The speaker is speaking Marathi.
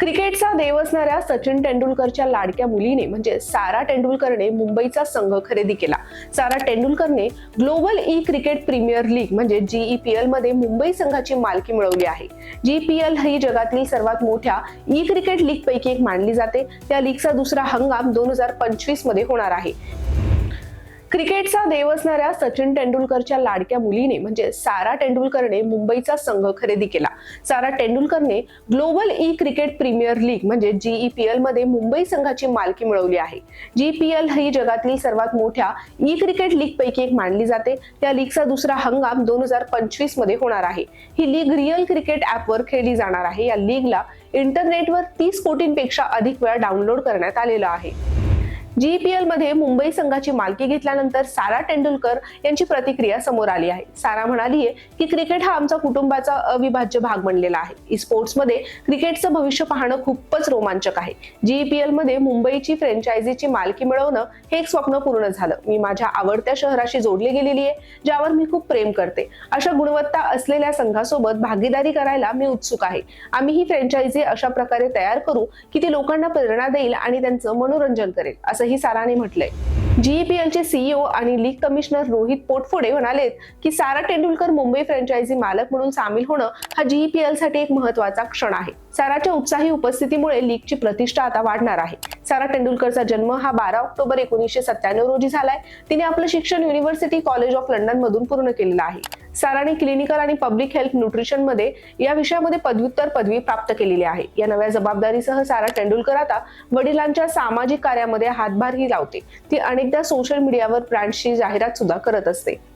क्रिकेटचा देव असणाऱ्या सचिन तेंडुलकरच्या लाडक्या मुलीने म्हणजे सारा तेंडुलकरने मुंबईचा संघ खरेदी केला. Sara तेंडुलकरने global e cricket premier league म्हणजे जीईपीएलमध्ये मुंबई संघाची मालकी मिळवली आहे. जीपीएल ही जगातील सर्वात मोठ्या ई क्रिकेट लीग पैकी एक मानली जाते. त्या लीगचा दुसरा हंगाम दोन हजार पंचवीसमध्ये होणार आहे. क्रिकेटचा देव असणाऱ्या सचिन तेंडुलकरच्या लाडक्या मुलीने म्हणजे सारा तेंडुलकरने मुंबईचा संघ खरेदी केला. Sara तेंडुलकरने global e cricket premier league म्हणजे जीईपीएलमध्ये मुंबई संघाची मालकी मिळवली आहे. जीपीएल ही जगातील सर्वात मोठ्या ई क्रिकेट लीग पैकी एक मानली जाते. त्या लीगचा दुसरा हंगाम दोन हजार पंचवीसमध्ये होणार आहे. ही लीग रिअल क्रिकेट ऍपवर खेळली जाणार आहे. या लीगला इंटरनेटवर तीस कोटींपेक्षा अधिक वेळा डाउनलोड करण्यात आलेलं आहे. जीपीएलमध्ये मुंबई संघाची मालकी घेतल्यानंतर सारा तेंडुलकर यांची प्रतिक्रिया समोर आली आहे. सारा म्हणाली आहे की क्रिकेट हा आमचा कुटुंबाचा अविभाज्य भाग बनलेला आहे. स्पोर्ट्समध्ये स्पोर्ट्समध्ये क्रिकेटचं भविष्य पाहणं खूपच रोमांचक आहे. जीईपीएलमध्ये मुंबईची फ्रँचायझीची मालकी मिळवणं हे एक स्वप्न पूर्ण झालं. मी माझ्या आवडत्या शहराशी जोडली गेलेली आहे ज्यावर मी खूप प्रेम करते. अशा गुणवत्ता असलेल्या संघासोबत भागीदारी करायला मी उत्सुक आहे. आम्ही ही फ्रँचायझी अशा प्रकारे तयार करू की ती लोकांना प्रेरणा देईल आणि त्यांचं मनोरंजन करेल असं असंही साराने म्हटलंय. जीईपीएल चे सीईओ आणि लीग कमिशनर रोहित पोटफोडे म्हणाले की सारा तेंडुलकर मुंबई फ्रँचायझी मालक म्हणून सामील होणं हा जीईपीएलसाठी एक महत्त्वाचा क्षण आहे. साराच्या उत्साही उपस्थितीमुळे लीगची प्रतिष्ठा आता वाढणार आहे. सारा तेंडुलकरचा जन्म हा बारा ऑक्टोबर एकोणीसशे सत्त्याण्णव रोजी झालाय. तिने आपलं शिक्षण युनिव्हर्सिटी कॉलेज ऑफ लंडन मधून पूर्ण केलेलं आहे. साराने क्लिनिकल आणि पब्लिक हेल्थ न्यूट्रिशनमध्ये या विषयामध्ये पदव्युत्तर पदवी प्राप्त केलेली आहे. या नव्या जबाबदारीसह सारा तेंडुलकर आता वडिलांच्या सामाजिक कार्यामध्ये हातभारही लावते. ती अनेकदा सोशल मीडियावर ब्रँडची जाहिरात सुद्धा करत असते.